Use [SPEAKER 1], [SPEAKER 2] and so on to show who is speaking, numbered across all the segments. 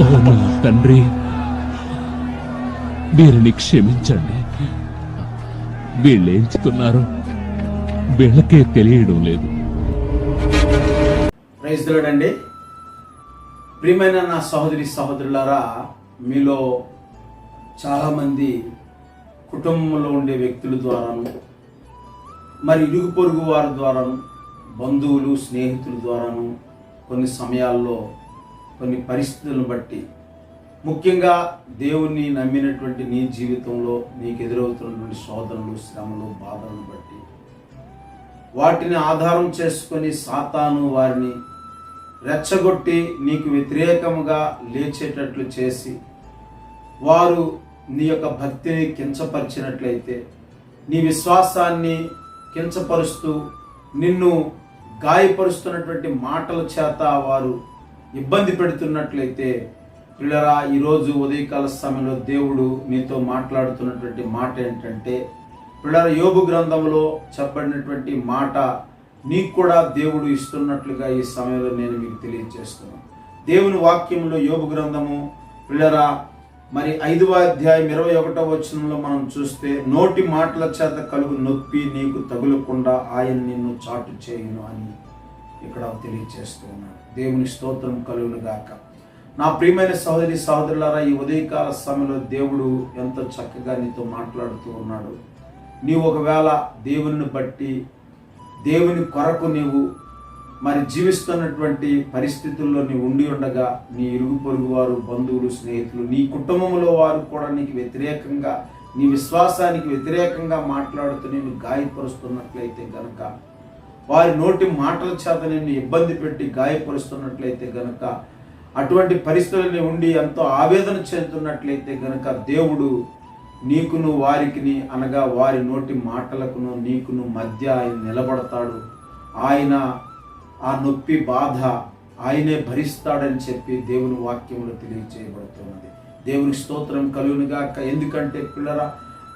[SPEAKER 1] ఓ నా తండ్రి వీరిని క్షమించండి. వీళ్ళేంచుకున్నారు వీళ్ళకే తెలియడం లేదు.
[SPEAKER 2] ప్రైజ్ అండి ప్రియమైన నా సహోదరి సహోదరులారా మీలో చాలామంది కుటుంబంలో ఉండే వ్యక్తుల ద్వారాను మరి ఇరుగు పొరుగు వారి ద్వారాను బంధువులు స్నేహితుల ద్వారాను కొన్ని సమయాల్లో కొన్ని పరిస్థితులను బట్టి. ముఖ్యంగా దేవుణ్ణి నమ్మినటువంటి నీ జీవితంలో నీకు ఎదురవుతున్నటువంటి శోధనలు శ్రమలు బాధలను బట్టి. వాటిని ఆధారం చేసుకొని సాతాను వారిని రెచ్చగొట్టి నీకు వ్యతిరేకముగా లేచేటట్లు చేసి వారు నీ యొక్క భక్తిని కించపరిచినట్లయితే నీ విశ్వాసాన్ని కించపరుస్తూ నిన్ను గాయపరుస్తున్నటువంటి మాటల చేత వారు ఇబ్బంది పెడుతున్నట్లయితే పిల్లరా ఈరోజు ఉదయకాల సమయంలో దేవుడు నీతో మాట్లాడుతున్నటువంటి మాట ఏంటంటే పిల్లల యోగు గ్రంథంలో చెప్పబడినటువంటి మాట నీకు కూడా దేవుడు ఇస్తున్నట్లుగా ఈ సమయంలో నేను మీకు తెలియజేస్తున్నాను. దేవుని వాక్యంలో యోగు గ్రంథము పిల్లరా మరి ఐదవ అధ్యాయం ఇరవై ఒకటో వచనంలో మనం చూస్తే నోటి మాటల చేత కలుగు నొప్పి నీకు తగులకుండా ఆయన నిన్ను చాటు చేయను అని ఇక్కడ తెలియజేస్తూ ఉన్నాడు. దేవుని స్తోత్రం కలుగును గాక. నా ప్రియమైన సహోదరి సహోదరులారా ఈ ఉదయకాల సమయంలో దేవుడు ఎంతో చక్కగా నీతో మాట్లాడుతూ ఉన్నాడు. నీవు ఒకవేళ దేవుని బట్టి దేవుని కొరకు నీవు మరి జీవిస్తున్నటువంటి పరిస్థితుల్లో నీవు ఉండి ఉండగా నీ ఇరుగు పొరుగు వారు బంధువులు స్నేహితులు నీ కుటుంబంలో వారు కూడా నీకు వ్యతిరేకంగా నీ విశ్వాసానికి వ్యతిరేకంగా మాట్లాడుతూ నేను గాయపరుస్తున్నట్లయితే గనక వారి నోటి మాటల చేత నిన్ను ఇబ్బంది పెట్టి గాయపరుస్తున్నట్లయితే గనక అటువంటి పరిస్థితులని ఉండి ఎంతో ఆవేదన చెందుతున్నట్లయితే గనక దేవుడు నీకును వారికిని అనగా వారి నోటి మాటలకును నీకును మధ్య ఆయన నిలబడతాడు. ఆయన ఆ నొప్పి బాధ ఆయనే భరిస్తాడని చెప్పి దేవుని వాక్యంలో తెలియచేయబడుతున్నది. దేవుని స్తోత్రం కలుగునుగాక ఎందుకంటే పిల్లరా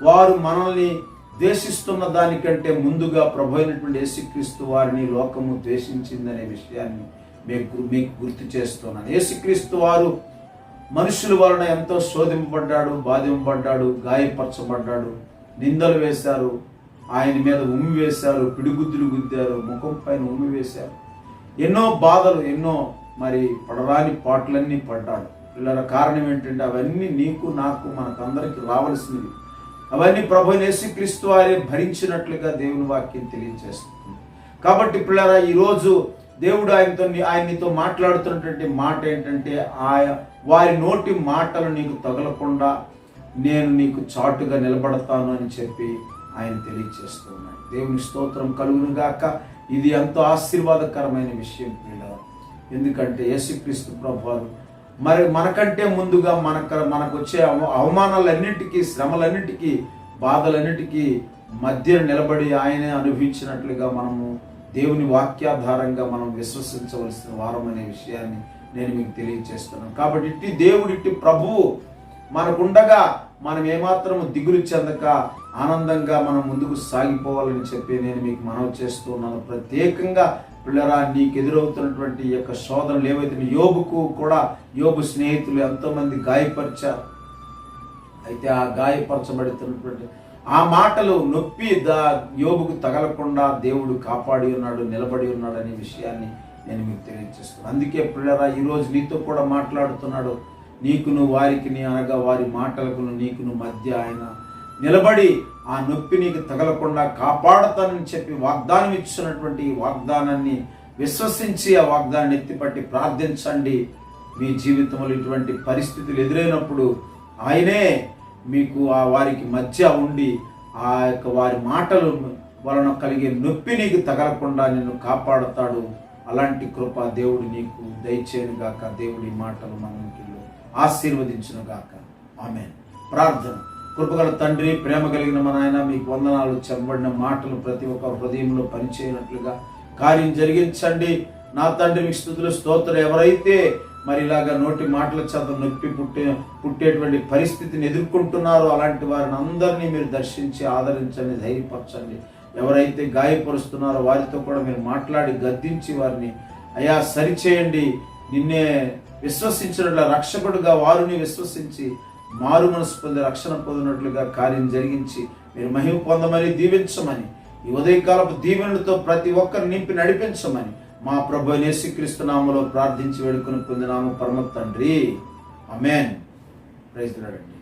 [SPEAKER 2] వారు మనల్ని ద్వేషిస్తున్న దానికంటే ముందుగా ప్రభు అయినటువంటి యేసుక్రీస్తు వారిని లోకము ద్వేషించిందనే విషయాన్ని మీకు మీకు గుర్తు చేస్తున్నాను. యేసుక్రీస్తు వారు మనుషుల వలన ఎంతో శోధింపబడ్డాడు బాధింపబడ్డాడు గాయపరచబడ్డాడు నిందలు వేశారు ఆయన మీద ఉమ్మి వేశారు పిడిగుద్దులు గుద్దారు ముఖం పైన ఉమ్మి వేశారు. ఎన్నో బాధలు ఎన్నో మరి పడరాని పాటలన్నీ పడ్డాడు. పిల్లల కారణం ఏంటంటే అవన్నీ నీకు నాకు మనకందరికి రావాల్సినవి. అవన్నీ ప్రభు యేసుక్రీస్తు వారే భరించినట్లుగా దేవుని వాక్యం తెలియజేస్తుంది. కాబట్టి పిల్లరా ఈరోజు దేవుడు ఆయనతో ఆయనతో మాట్లాడుతున్నటువంటి మాట ఏంటంటే ఆయ వారి నోటి మాటలు నీకు తగలకుండా నేను నీకు చాటుగా నిలబడతాను అని చెప్పి ఆయన తెలియజేస్తున్నాడు దేవుని స్తోత్రం కలుగును గాక ఇది ఎంతో ఆశీర్వాదకరమైన విషయం పిల్లలు. ఎందుకంటే యేసుక్రీస్తు ప్రభువారు మరి మనకంటే ముందుగా మనకు మనకు వచ్చే అవమానాలన్నింటికీ అవమానాలన్నిటికీ శ్రమలన్నిటికీ బాధలన్నిటికీ మధ్య నిలబడి ఆయనే అనుభవించినట్లుగా మనము దేవుని వాక్యాధారంగా మనం విశ్వసించవలసిన వారం అనే విషయాన్ని నేను మీకు తెలియజేస్తున్నాను. కాబట్టి ఇట్టి దేవుడు ఇట్టి ప్రభువు మనకుండగా మనం ఏమాత్రము దిగులు చెందక ఆనందంగా మనం ముందుకు సాగిపోవాలని చెప్పి నేను మీకు మనవి చేస్తున్నాను ప్రత్యేకంగా పిల్లరా నీకు ఎదురవుతున్నటువంటి యొక్క శోధనలు ఏవైతే యోగుకు కూడా యోగు స్నేహితులు ఎంతోమంది గాయపరిచారు. అయితే ఆ గాయపరచబడుతున్నటువంటి ఆ మాటలు నొప్పి దా యోగుకు తగలకుండా దేవుడు కాపాడి ఉన్నాడు నిలబడి ఉన్నాడు అనే విషయాన్ని నేను మీకు తెలియజేస్తున్నాను. అందుకే పిల్లరా ఈరోజు నీతో కూడా మాట్లాడుతున్నాడు. నీకును వారికిని అనగా వారి మాటలకును నీకును మధ్య ఆయన నిలబడి ఆ నొప్పి నీకు తగలకుండా కాపాడతానని చెప్పి వాగ్దానం ఇచ్చినటువంటి ఈ వాగ్దానాన్ని విశ్వసించి ఆ వాగ్దానాన్ని ఎత్తిపట్టి ప్రార్థించండి. మీ జీవితంలో ఇటువంటి పరిస్థితులు ఎదురైనప్పుడు ఆయనే మీకు ఆ వారికి మధ్య ఉండి ఆ యొక్క వారి మాటలు వలన కలిగే నొప్పి నీకు తగలకుండా నిన్ను కాపాడుతాడు. అలాంటి కృప దేవుడు నీకు దయచేయను గాక. దేవుడి మాటలు మనకి ఆశీర్వదించును గాక. ఆమె ప్రార్థన. కృపగల తండ్రి ప్రేమ కలిగిన మన ఆయన మీకు వందనాలు చెప్పబడిన మాటలు ప్రతి ఒక్క హృదయంలో పనిచేయనట్లుగా కార్యం జరిగించండి. నా తండ్రి మీకు స్థుతులు స్తోత్రం ఎవరైతే మరి ఇలాగ నోటి మాటల చేత నొప్పి పుట్టే పుట్టేటువంటి పరిస్థితిని ఎదుర్కొంటున్నారో అలాంటి వారిని అందరినీ మీరు దర్శించి ఆదరించండి ధైర్యపరచండి. ఎవరైతే గాయపరుస్తున్నారో వారితో కూడా మీరు మాట్లాడి గద్దించి వారిని అయా సరిచేయండి. నిన్నే విశ్వసించినట్ల రక్షకుడుగా వారిని విశ్వసించి మారు మనసు పొంది రక్షణ పొందినట్లుగా కార్యం జరిగించి మీరు మహిమ పొందమని దీవించమని ఈ ఉదయకాలపు దీవెనలతో ప్రతి ఒక్కరు నింపి నడిపించమని మా ప్రభు యేసుక్రీస్తు నామములో ప్రార్థించి వేడుకొని పొందినాము పరమ తండ్రి. అమేన్ ప్రైజ్ రాడండి